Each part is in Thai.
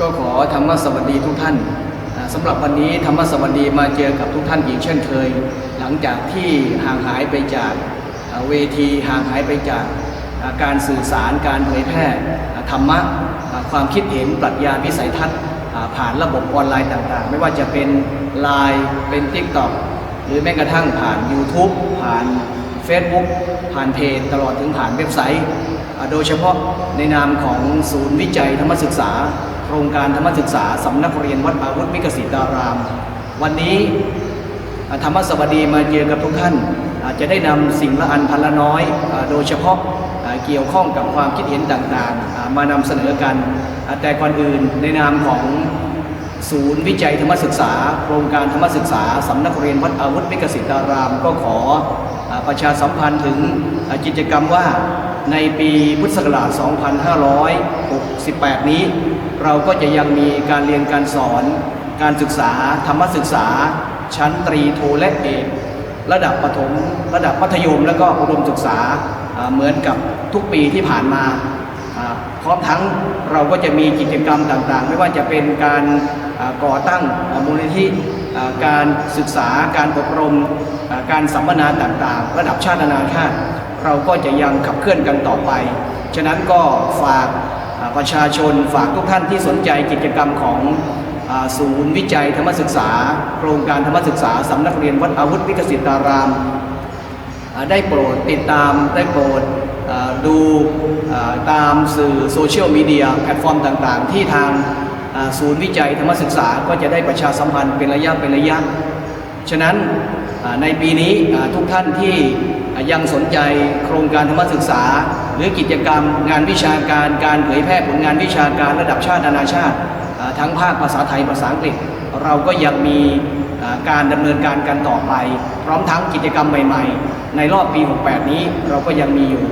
ก็ขอธรรมสวัสดีทุกท่านอ่าสำหรับวันนี้ธรรมสวัสดีมาเจอกับทุกท่านอีกเช่นเคย หลังจากที่ห่างหายไปจากเวทีห่างหายไปจากการสื่อสารการเผยแพร่ธรรมะความคิดเห็นปรัชญาวิสัยทัศน์ผ่านระบบออนไลน์ต่างๆ ไม่ว่าจะเป็น Line เป็น TikTok หรือแม้กระทั่งผ่าน YouTube ผ่าน Facebook ผ่านเพจตลอดถึงผ่านเว็บไซต์ โดยเฉพาะในนามของศูนย์วิจัยธรรมศึกษา ครงการธรรมศึกษาสำนักเรียนวัดอาวุธวิกสิตาราม วันนี้ธรรมสวัสดีมาเจอกับทุกท่าน อาจจะได้นำสิ่งละอันพันละน้อย โดยเฉพาะเกี่ยวข้องกับความคิดเห็นต่างๆ มานำเสนอกัน แต่ก่อนอื่นในนามของศูนย์วิจัยธรรมศึกษาโครงการธรรมศึกษาสำนักเรียนวัดอาวุธวิกสิตาราม ก็ขอประชาสัมพันธ์ถึงกิจกรรมว่า ในปีพุทธศักราช 2568 นี้ เราก็จะยังมีการเรียนการสอน การศึกษา ธรรมศึกษา ชั้นตรีโทและเอกระดับประถม ระดับมัธยม และก็อุดมศึกษาเหมือนกับทุกปีที่ผ่านมาพร้อมทั้งเราก็จะมีกิจกรรมต่างๆ ไม่ว่าจะเป็นการก่อตั้งมูลนิธิการศึกษา การอบรม การสัมมนาต่างๆ ระดับชาตินานาชาติ เราก็จะยังขับเคลื่อนกันต่อไป ฉะนั้นก็ฝากประชาชนฝากทุกท่านที่สนใจกิจกรรมของศูนย์วิจัยธรรมศึกษา โครงการธรรมศึกษาสำนักเรียนวัดอาวุธวิกสิตาราม ได้โปรดติดตามได้โปรดดูตามสื่อโซเชียลมีเดียแพลตฟอร์มต่างๆ ที่ทางศูนย์วิจัยธรรมศึกษาก็จะได้ประชาสัมพันธ์เป็นระยะเป็นระยะ ฉะนั้น ในปีนี้ทุกท่านที่ยังสนใจโครงการธรรมศึกษา หรือกิจกรรมงานวิชาการการเผยแพร่ผลงานวิชาการระดับชาตินานาชาติ ทั้งภาคภาษาไทยภาษาอังกฤษ เราก็ยังมีการดำเนินการกันต่อไป พร้อมทั้งกิจกรรมใหม่ ๆ ในรอบปี 68 นี้เราก็ยังมีอยู่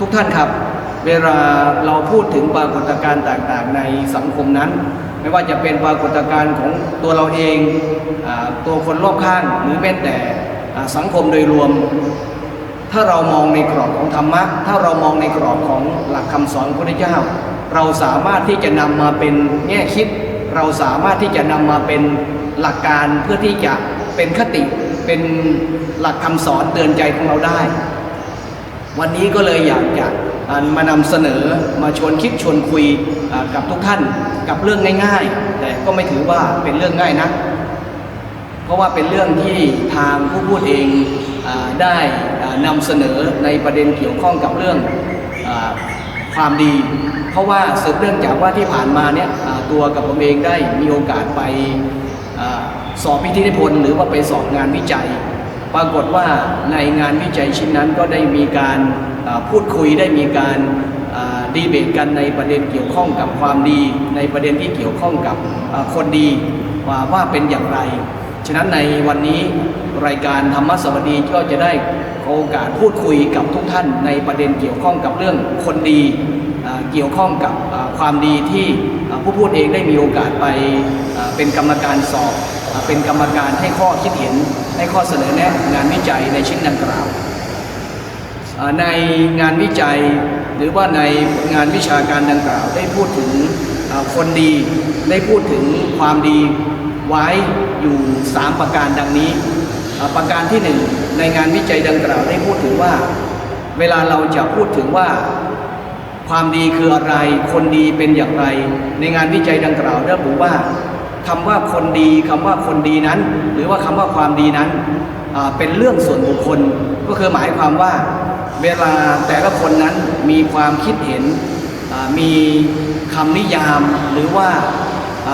ทุกท่านครับ เวลาเราพูดถึงปรากฏการณ์ต่างๆ ในสังคมนั้น ไม่ว่าจะเป็นปรากฏการณ์ของตัวเราเองอตัวคนรอบข้างหรือแม้แต่สังคมโดยรวม ถ้าเรามองในกรอบของธรรมะ ถ้าเรามองในกรอบของหลักคำสอนพระเจ้า เราสามารถที่จะนำมาเป็นแง่คิด เราสามารถที่จะนำมาเป็นหลักการเพื่อที่จะเป็นคติเป็นหลักคำสอนเตือนใจของเราได้ วันนี้ก็เลยอยากจะมานำเสนอมาชวนคิดชวนคุยกับทุกท่านกับเรื่องง่าย ๆ แต่ก็ไม่ถือว่าเป็นเรื่องง่ายนะเพราะว่าเป็นเรื่องที่ทางผู้พูดเองอได้อ่านำเสนอในประเด็นเกี่ยวข้องกับเรื่องอความดี เพราะว่าสืบเรื่องจากว่าที่ผ่านมาเนี่ยตัวกับผมเองได้มีโอกาสไปอสอบพิธีนิพนธ์หรือว่าไปสอบงานวิจัย ปรากฏว่าในงานวิจัยชิ้นนั้นก็ได้มีการพูดคุยได้มีการดีเบตกันในประเด็นเกี่ยวข้องกับความดี ในประเด็นที่เกี่ยวข้องกับคนดีว่าว่าเป็นอย่างไร ฉะนั้นในวันนี้รายการธรรมสวัสดีก็จะได้โอกาสพูดคุยกับทุกท่านในประเด็นเกี่ยวข้องกับเรื่องคนดีเกี่ยวข้องกับความดีที่ผู้พูดเองได้มีโอกาสไปเป็นกรรมการสอบ เป็นกรรมการให้ข้อคิดเห็นให้ข้อเสนอแนะงานวิจัยในชิ้นดังกล่าว ในงานวิจัยหรือว่าในงานวิชาการดังกล่าว ได้พูดถึงคนดีได้พูดถึงความดีไว้อยู่ 3 ประการดังนี้ ประการที่ 1 ในงานวิจัยดังกล่าวได้พูดถึงว่า เวลาเราจะพูดถึงว่าความดีคืออะไร คนดีเป็นอย่างไร ในงานวิจัยดังกล่าวระบุว่า คำว่าคนดีคำว่าคนดีนั้น หรือว่าคำว่าความดีนั้นเป็นเรื่องส่วนบุคคล ก็คือหมายความว่าเวลาแต่ละคนนั้นมีความคิดเห็นมีคำนิยามหรือว่า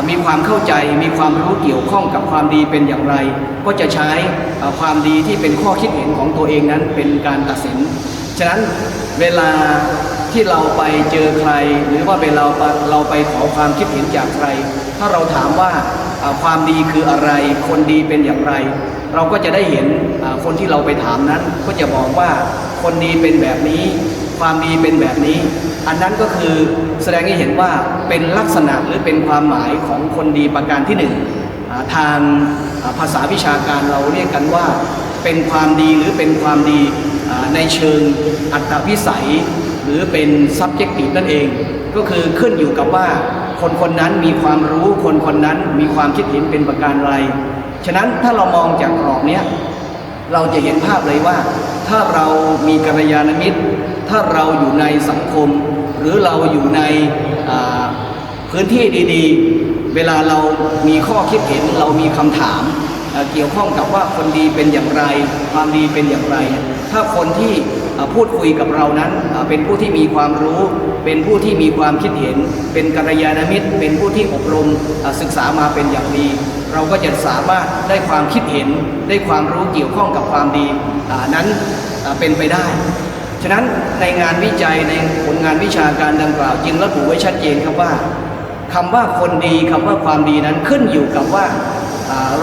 มีความเข้าใจมีความรู้เกี่ยวข้องกับความดีเป็นอย่างไร ก็จะใช้ความดีที่เป็นข้อคิดเห็นของตัวเองนั้นเป็นการตัดสิน ฉะนั้นเวลา ที่เราไปเจอใคร หรือว่าเวลาเราไปขอความคิดเห็นจากใคร ถ้าเราถามว่าความดีคืออะไร คนดีเป็นอย่างไร เราก็จะได้เห็นคนที่เราไปถามนั้น ก็จะบอกว่าคนดีเป็นแบบนี้ ความดีเป็นแบบนี้ อันนั้นก็คือแสดงให้เห็นว่าเป็นลักษณะหรือเป็นความหมายของคนดีประการที่หนึ่งทางภาษาวิชาการเราเรียกกันว่า เป็นความดีหรือเป็นความดีในเชิงอัตวิสัย หรือเป็น subjective นั่นเอง ก็คือขึ้นอยู่กับว่าคนคนนั้นมีความรู้คนคนนั้นมีความคิดเห็นเป็นประการไร ฉะนั้นถ้าเรามองจากกรอบเนี้ยเราจะเห็นภาพเลยว่า ถ้าเรามีกัลยาณมิตร ถ้าเราอยู่ในสังคม หรือเราอยู่ในพื้นที่ดีๆ เวลาเรามีข้อคิดเห็นเรามีคำถามเกี่ยวข้องกับว่าคนดีเป็นอย่างไร ความดีเป็นอย่างไร ถ้าคนที่ พูดคุยกับเรานั้นเป็นผู้ที่มีความรู้ เป็นผู้ที่มีความคิดเห็น เป็นกัลยาณมิตร เป็นผู้ที่อบรมศึกษามาเป็นอย่างดี เราก็จะสามารถได้ความคิดเห็น ได้ความรู้เกี่ยวข้องกับความดีนั้นเป็นไปได้ ฉะนั้นในงานวิจัยในผลงานวิชาการดังกล่าวจึงระบุไว้ชัดเจนครับว่าคำว่าคนดีคำว่าความดีนั้นขึ้นอยู่กับว่า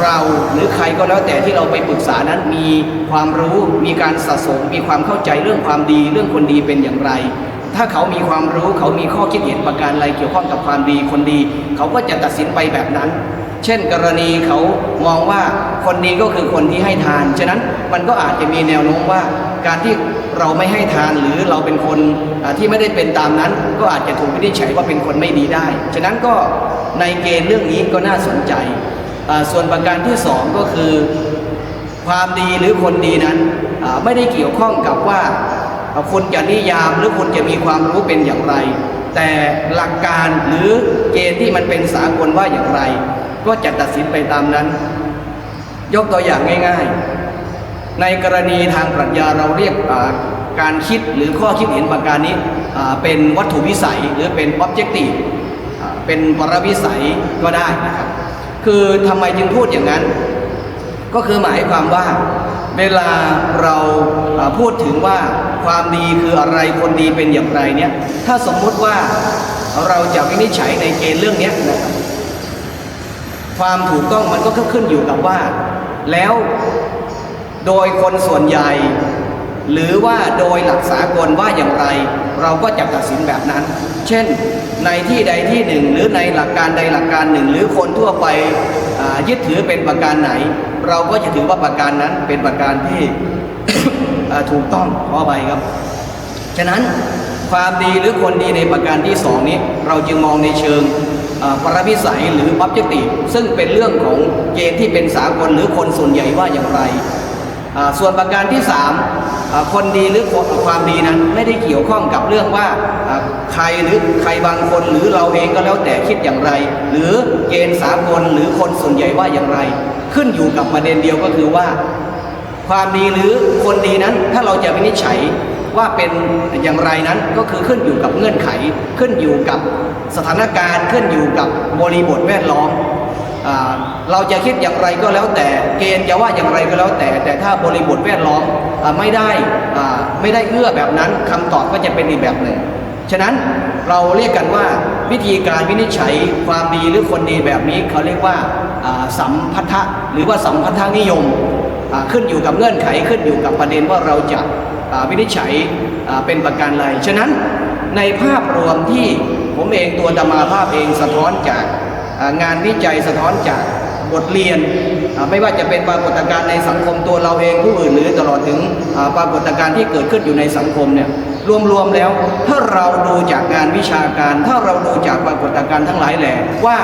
เราหรือใครก็แล้วแต่ที่เราไปปรึกษานั้นมีความรู้มีการสะสม มีความเข้าใจเรื่องความดี เรื่องคนดีเป็นอย่างไร ถ้าเขามีความรู้เขามีข้อคิดเห็นประการอะไรเกี่ยวข้องกับความดีคนดี เขาก็จะตัดสินไปแบบนั้น เช่น กรณีเขามองว่าคนดีก็คือคนที่ให้ทาน ฉะนั้นมันก็อาจจะมีแนวโน้มว่าการที่เราไม่ให้ทานหรือเราเป็นคนที่ไม่ได้เป็นตามนั้น ก็อาจจะถูกวินิจฉัยว่าเป็นคนไม่ดีได้ ฉะนั้นก็ในเกณฑ์เรื่องนี้ก็น่าสนใจ ส่วนประการที่สองก็คือความดีหรือคนดีนั้นไม่ได้เกี่ยวข้องกับว่าคุณจะนิยามหรือคุณจะมีความรู้เป็นอย่างไร แต่หลักการหรือเกณฑ์ที่มันเป็นสากลว่าอย่างไร ก็จะตัดสินไปตามนั้น ยกตัวอย่างง่าย ๆ ในกรณีทางปรัชญาเราเรียกการคิดหรือข้อคิดเห็นประการนี้เป็นวัตถุวิสัยหรือเป็น objective อ่าเป็นปรวิสัยก็ได้นะครับ คือทำไมจึงพูดอย่างนั้น ก็คือหมายความว่า เวลาเราพูดถึงว่าความดีคืออะไรคนดีเป็นอย่างไรเนี่ยถ้าสมมุติว่าเราจะวินิจฉัยในเกณฑ์เรื่องนี้นะครับความถูกต้องมันก็ขึ้นอยู่กับว่า แล้วโดยคนส่วนใหญ่ หรือว่าโดยหลักสากลว่าอย่างไร เราก็จะตัดสินแบบนั้น เช่นในที่ใดที่หนึ่ง หรือในหลักการใดหลักการหนึ่ง หรือคนทั่วไปยึดถือเป็นประการไหน เราก็จะถือว่าประการนั้นเป็นประการที่ถูกต้องขอไปครับ ฉะนั้นความดีหรือคนดีในประการที่สองนี้ เราจึงมองในเชิงปรวิสัยหรือ objective ซึ่งเป็นเรื่องของเกณฑ์ที่เป็นสากลหรือคนส่วนใหญ่ว่าอย่างไร ส่วนประการที่สามคนดีหรือความดีนั้นไม่ได้เกี่ยวข้องกับเรื่องว่าใครหรือใครบางคนหรือเราเองก็แล้วแต่คิดอย่างไร หรือเกณฑ์สากลหรือคนส่วนใหญ่ว่าอย่างไร ขึ้นอยู่กับประเด็นเดียวก็คือว่า ความดีหรือคนดีนั้นถ้าเราจะวินิจฉัยว่าเป็นอย่างไรนั้นก็คือขึ้นอยู่กับเงื่อนไข ขึ้นอยู่กับสถานการณ์ ขึ้นอยู่กับบริบทแวดล้อม เราจะคิดอย่างไรก็แล้วแต่เกณฑ์จะว่าอย่างไรก็แล้วแต่ แต่ถ้าบริบทแวดล้อมไม่ได้ไม่ได้เอื้อแบบนั้นคำตอบก็จะเป็นอีกแบบหนึ่งฉะนั้นเราเรียกกันว่าวิธีการวินิจฉัยความดีหรือคนดีแบบนี้เขาเรียกว่าสัมพัทธะหรือว่าสัมพัทธนิยมขึ้นอยู่กับเงื่อนไขขึ้นอยู่กับประเด็นว่าเราจะวินิจฉัยเป็นประการใดฉะนั้นในภาพรวมที่ผมเองตัวดมาภาพเองสะท้อนจาก งานวิจัยสะท้อนจากบทเรียน ไม่ว่าจะเป็นปรากฏการณ์ในสังคมตัวเราเองผู้อื่นหรือตลอดถึงปรากฏการณ์ที่เกิดขึ้นอยู่ในสังคมเนี่ยรวมๆแล้ว ถ้าเราดูจากงานวิชาการ ถ้าเราดูจากปรากฏการณ์ทั้งหลายแหล่ว่า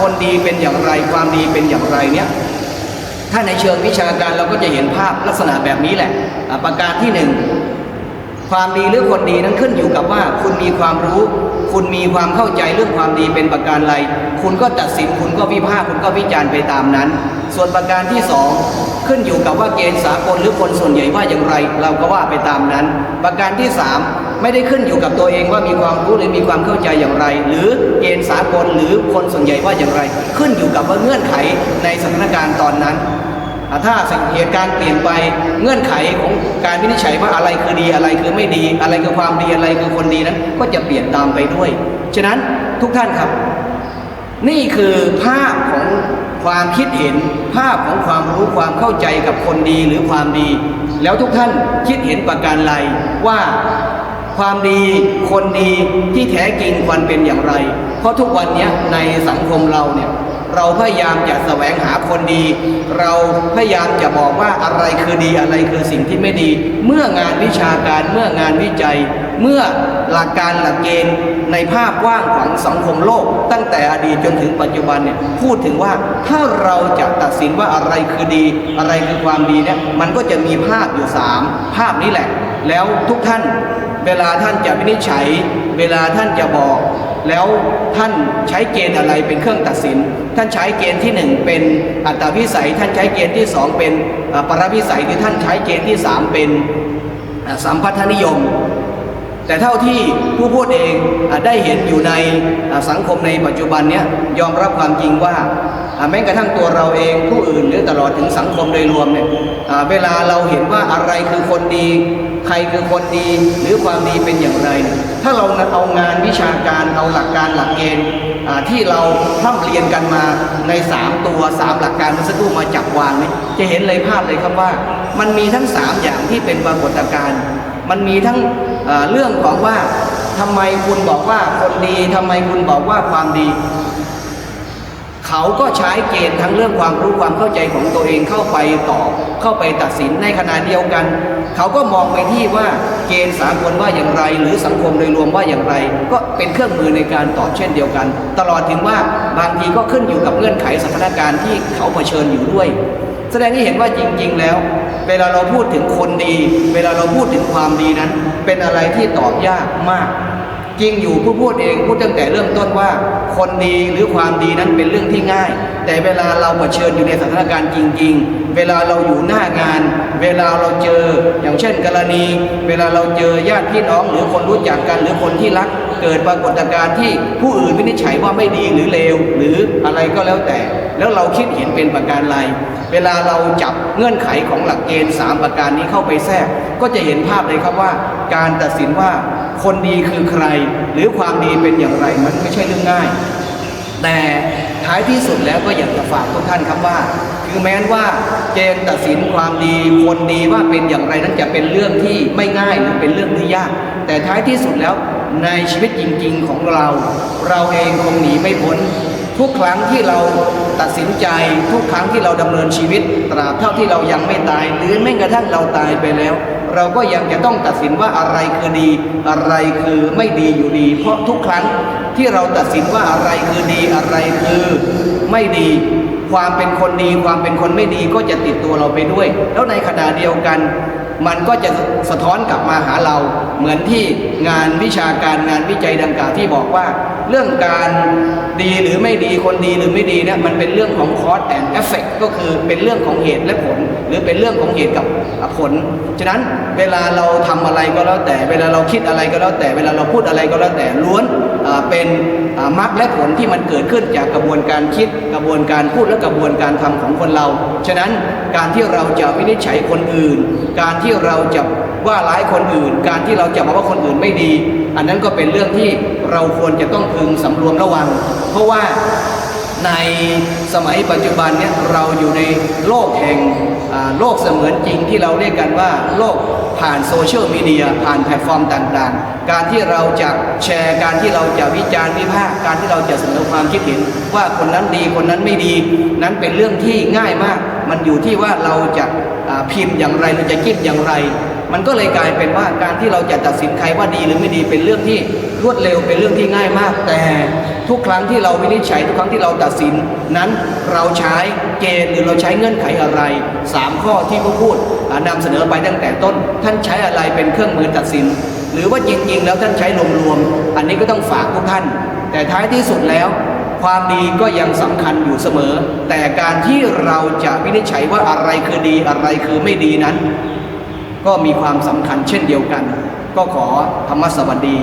คนดีเป็นอย่างไรความดีเป็นอย่างไรเนี่ยถ้าในเชิงวิชาการเราก็จะเห็นภาพลักษณะแบบนี้แหละ ประการที่หนึ่ง ความดีหรือคนดีนั้นขึ้นอยู่กับว่า คุณมีความรู้ คุณมีความเข้าใจเรื่องความดีเป็นประการใดคุณก็ตัดสินคุณก็วิพากษ์คุณก็วิจารณ์ไปตามนั้น ส่วนประการที่สองขึ้นอยู่กับว่าเกณฑ์สากลหรือคนส่วนใหญ่ว่าอย่างไร เราก็ว่าไปตามนั้น ประการที่สามไม่ได้ขึ้นอยู่กับตัวเองว่ามีความรู้หรือมีความเข้าใจอย่างไร หรือเกณฑ์สากลหรือคนส่วนใหญ่ว่าอย่างไร ขึ้นอยู่กับว่าเงื่อนไขในสถานการณ์ตอนนั้น ถ้าสังเหตุการณ์เปลี่ยนไปเงื่อนไขของการวินิจฉัยว่าอะไรคือดีอะไรคือไม่ดี อะไรคือความดีอะไรคือคนดีนั้น ก็จะเปลี่ยนตามไปด้วย ฉะนั้นทุกท่านครับ นี่คือภาพของความคิดเห็นภาพของความรู้ความเข้าใจกับคนดีหรือความดี แล้วทุกท่านคิดเห็นประการใดว่าความดีคนดีที่แท้จริงควรเป็นอย่างไร เพราะทุกวันนี้ในสังคมเราเนี่ย เราพยายามจะแสวงหาคนดี เราพยายามจะบอกว่าอะไรคือดีอะไรคือสิ่งที่ไม่ดี เมื่องานวิชาการเมื่องานวิจัย เมื่อหลักการหลักเกณฑ์ในภาพกว้างของสังคมโลก ตั้งแต่อดีตจนถึงปัจจุบันเนี่ยพูดถึงว่าถ้าเราจะตัดสินว่าอะไรคือดี อะไรคือความดีเนี่ยมันก็จะมีภาพอยู่สามภาพนี้แหละ แล้วทุกท่านเวลาท่านจะวินิจฉัย เวลาท่านจะบอก แล้วท่านใช้เกณฑ์อะไรเป็นเครื่องตัดสิน ท่านใช้เกณฑ์ที่หนึ่งเป็นอัตตาวิสัย ท่านใช้เกณฑ์ที่สองเป็นปรวิสัยหรือท่านใช้เกณฑ์ที่สามเป็นสัมพัทธนิยม แต่เท่าที่ผู้พูดเองได้เห็นอยู่ในสังคมในปัจจุบันนี้ยอมรับความจริงว่าแม้กระทั่งตัวเราเองผู้อื่นหรือตลอดถึงสังคมโดยรวมเนี่ยเวลาเราเห็นว่าอะไรคือคนดี ใครคือคนดีหรือความดีเป็นอย่างไร ถ้าเราเอางานวิชาการเอาหลักการหลักเกณฑ์ที่เราพร่ำเรียนกันมาใน 3 ตัว 3 หลักการเมื่อสักครู่มาจับวางเนี่ยจะเห็นเลยภาพเลยครับว่า มันมีทั้ง 3 อย่างที่เป็นปรากฏการณ์มันมีทั้งเอ่อเรื่องของว่าทำไมคุณบอกว่าคนดีทำไมคุณบอกว่าความดี เขาก็ใช้เกณฑ์ทั้งเรื่องความรู้ความเข้าใจของตัวเองเข้าไปตอบเข้าไปตัดสินในขณะเดียวกัน เขาก็มองไปที่ว่าเกณฑ์สากลว่าอย่างไร หรือสังคมโดยรวมว่าอย่างไร ก็เป็นเครื่องมือในการตอบเช่นเดียวกัน ตลอดถึงว่าบางทีก็ขึ้นอยู่กับเงื่อนไขสถานการณ์ที่เขาเผชิญอยู่ด้วย แสดงให้เห็นว่าจริง ๆ แล้ว เวลาเราพูดถึงคนดี เวลาเราพูดถึงความดีนั้น เป็นอะไรที่ตอบยากมาก จริงอยู่ผู้พูดเองพูดตั้งแต่เริ่มต้นว่า คนดีหรือความดีนั้นเป็นเรื่องที่ง่าย แต่เวลาเราเผชิญอยู่ในสถานการณ์จริง ๆ เวลาเราอยู่หน้างาน เวลาเราเจออย่างเช่น กรณี เวลาเราเจอญาติพี่น้องหรือคนรู้จักกันหรือคนที่รัก เกิดปรากฏการณ์ที่ผู้อื่นวินิจฉัยว่าไม่ดีหรือเลวหรืออะไรก็แล้วแต่ แล้วเราคิดเห็นเป็นประการใดเวลาเราจับเงื่อนไขของหลักเกณฑ์ 3 ประการนี้เข้าไปแทรก ก็จะเห็นภาพเลยครับว่า การตัดสินว่าคนดีคือใคร หรือความดีเป็นอย่างไรมันไม่ใช่เรื่องง่าย แต่ท้ายที่สุดแล้วก็อยากจะฝากทุกท่านครับว่า คือแม้นว่าเกณฑ์ตัดสินความดีคนดีว่าเป็นอย่างไรนั้นจะเป็นเรื่องที่ไม่ง่ายหรือเป็นเรื่องที่ยาก แต่ท้ายที่สุดแล้วในชีวิตจริง ๆ ของเรา เราเองคงหนีไม่พ้น ทุกครั้งที่เราตัดสินใจทุกครั้งที่เราดำเนินชีวิตตราบเท่าที่เรายังไม่ตาย หรือแม้กระทั่งเราตายไปแล้ว เราก็ยังจะต้องตัดสินว่าอะไรคือดี อะไรคือไม่ดีอยู่ดี เพราะทุกครั้งที่เราตัดสินว่าอะไรคือดีอะไรคือไม่ดี ความเป็นคนดีความเป็นคนไม่ดีก็จะติดตัวเราไปด้วย แล้วในขณะเดียวกัน มันก็จะสะท้อนกลับมาหาเรา เหมือนที่งานวิชาการงานวิจัยดังกล่าวที่บอกว่า เรื่องการดีหรือไม่ดีคนดีหรือไม่ดีเนี่ยมันเป็นเรื่องของ cause and effect ก็คือเป็นเรื่องของเหตุและผล หรือเป็นเรื่องของเหตุกับผล ฉะนั้นเวลาเราทำอะไรก็แล้วแต่ เวลาเราคิดอะไรก็แล้วแต่ เวลาเราพูดอะไรก็แล้วแต่ล้วน เป็นอ่ามรรคและผลที่มันเกิดขึ้นจากกระบวนการคิดกระบวนการพูดและกระบวนการทำของคนเรา ฉะนั้นการที่เราจะวินิจฉัยคนอื่น การที่เราจะว่าร้ายคนอื่น การที่เราจะมาว่าคนอื่นไม่ดี อันนั้นก็เป็นเรื่องที่เราควรจะต้องพึงสำรวมระวัง เพราะว่า ในสมัยปัจจุบันเนี่ยเราอยู่ในโลกแห่งโลกเสมือนจริงที่เราเรียกกันว่าโลกผ่านโซเชียลมีเดียผ่านแพลตฟอร์มต่างๆ การที่เราจะแชร์การที่เราจะวิจารณ์วิพากษ์การที่เราจะเสนอความคิดเห็น ว่าคนนั้นดีคนนั้นไม่ดี นั้นเป็นเรื่องที่ง่ายมาก มันอยู่ที่ว่าเราจะพิมพ์อย่างไรเราจะคิดอย่างไร มันก็เลยกลายเป็นว่าการที่เราจะตัดสินใครว่าดีหรือไม่ดีเป็นเรื่องที่รวดเร็วเป็นเรื่องที่ง่ายมาก แต่ทุกครั้งที่เราวินิจฉัยทุกครั้งที่เราตัดสินนั้นเราใช้เกณฑ์หรือเราใช้เงื่อนไขอะไรสามข้อที่ผู้พูดอ่านำเสนอไปตั้งแต่ต้น ท่านใช้อะไรเป็นเครื่องมือตัดสิน หรือว่าจริงๆ แล้วท่านใช้รวมๆอันนี้ก็ต้องฝากทุกท่าน แต่ท้ายที่สุดแล้วความดีก็ยังสำคัญอยู่เสมอ แต่การที่เราจะวินิจฉัยว่าอะไรคือดีอะไรคือไม่ดีนั้น ก็มีความสำคัญเช่นเดียวกัน ก็ขอธรรมสวัสดี